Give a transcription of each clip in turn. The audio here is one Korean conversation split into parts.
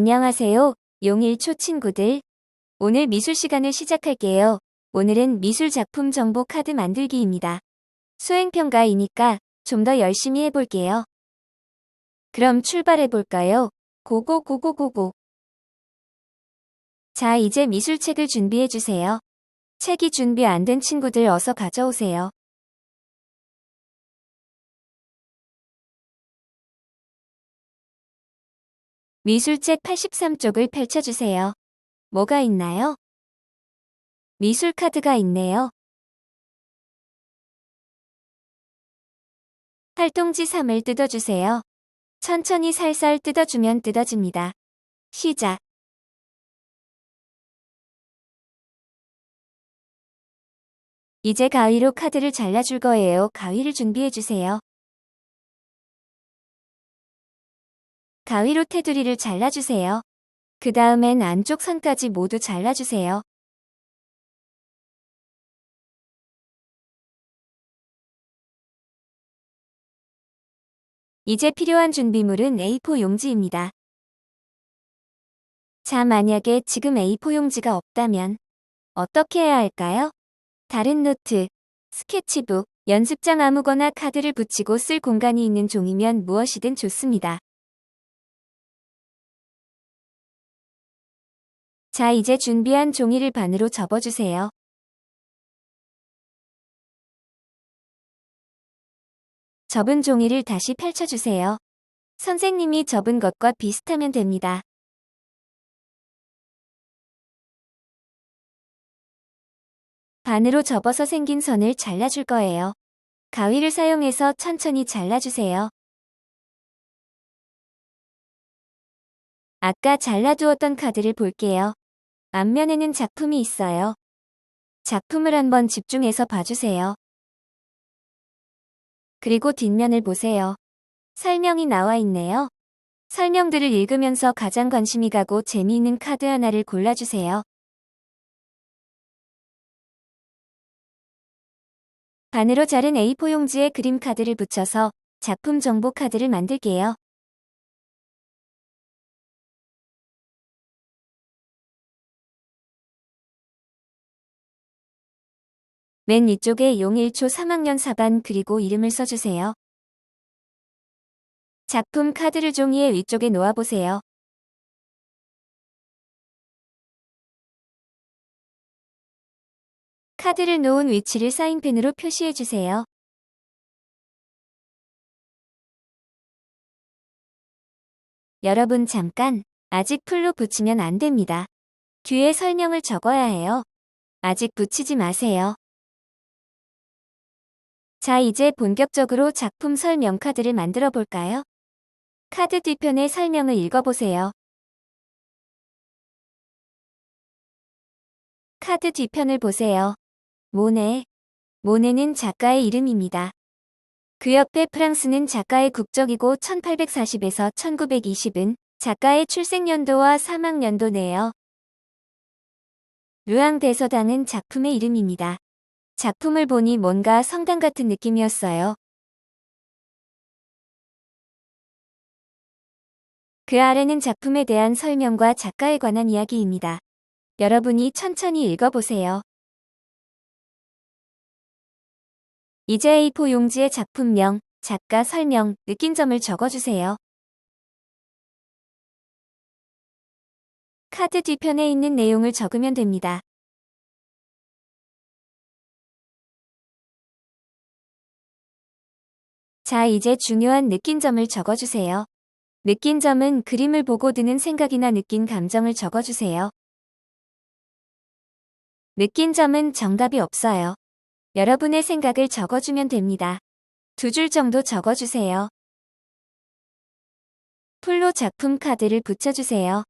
안녕하세요. 용1초 친구들. 오늘 미술 시간을 시작할게요. 오늘은 미술 작품 정보 카드 만들기입니다. 수행평가이니까 좀 더 열심히 해볼게요. 그럼 출발해볼까요? 고고고고고고. 자, 이제 미술책을 준비해주세요. 책이 준비 안 된 친구들 어서 가져오세요. 미술책 83쪽을 펼쳐주세요. 뭐가 있나요? 미술 카드가 있네요. 활동지 3을 뜯어주세요. 천천히 살살 뜯어주면 뜯어집니다. 시작. 이제 가위로 카드를 잘라줄 거예요. 가위를 준비해주세요. 가위로 테두리를 잘라주세요. 그 다음엔 안쪽 선까지 모두 잘라주세요. 이제 필요한 준비물은 A4 용지입니다. 자, 만약에 지금 A4 용지가 없다면 어떻게 해야 할까요? 다른 노트, 스케치북, 연습장 아무거나 카드를 붙이고 쓸 공간이 있는 종이면 무엇이든 좋습니다. 자, 이제 준비한 종이를 반으로 접어주세요. 접은 종이를 다시 펼쳐주세요. 선생님이 접은 것과 비슷하면 됩니다. 반으로 접어서 생긴 선을 잘라줄 거예요. 가위를 사용해서 천천히 잘라주세요. 아까 잘라두었던 카드를 볼게요. 앞면에는 작품이 있어요. 작품을 한번 집중해서 봐주세요. 그리고 뒷면을 보세요. 설명이 나와 있네요. 설명들을 읽으면서 가장 관심이 가고 재미있는 카드 하나를 골라주세요. 반으로 자른 A4 용지에 그림 카드를 붙여서 작품 정보 카드를 만들게요. 맨 위쪽에 용 1초 3학년 4반 그리고 이름을 써주세요. 작품 카드를 종이의 위쪽에 놓아보세요. 카드를 놓은 위치를 사인펜으로 표시해주세요. 여러분 잠깐, 아직 풀로 붙이면 안 됩니다. 뒤에 설명을 적어야 해요. 아직 붙이지 마세요. 자, 이제 본격적으로 작품 설명 카드를 만들어 볼까요? 카드 뒤편의 설명을 읽어보세요. 카드 뒤편을 보세요. 모네. 모네는 작가의 이름입니다. 그 옆에 프랑스는 작가의 국적이고 1840에서 1920은 작가의 출생연도와 사망연도네요. 르앙 대서당은 작품의 이름입니다. 작품을 보니 뭔가 성당 같은 느낌이었어요. 그 아래는 작품에 대한 설명과 작가에 관한 이야기입니다. 여러분이 천천히 읽어보세요. 이제 A4 용지에 작품명, 작가 설명, 느낀 점을 적어주세요. 카드 뒤편에 있는 내용을 적으면 됩니다. 자, 이제 중요한 느낀 점을 적어주세요. 느낀 점은 그림을 보고 드는 생각이나 느낀 감정을 적어주세요. 느낀 점은 정답이 없어요. 여러분의 생각을 적어주면 됩니다. 두 줄 정도 적어주세요. 풀로 작품 카드를 붙여주세요.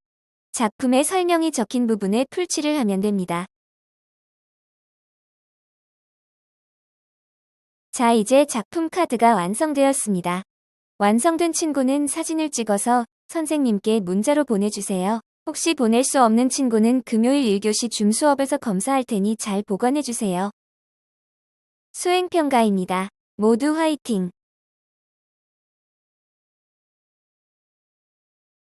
작품의 설명이 적힌 부분에 풀칠을 하면 됩니다. 자, 이제 작품 카드가 완성되었습니다. 완성된 친구는 사진을 찍어서 선생님께 문자로 보내주세요. 혹시 보낼 수 없는 친구는 금요일 1교시 줌 수업에서 검사할 테니 잘 보관해주세요. 수행평가입니다. 모두 화이팅!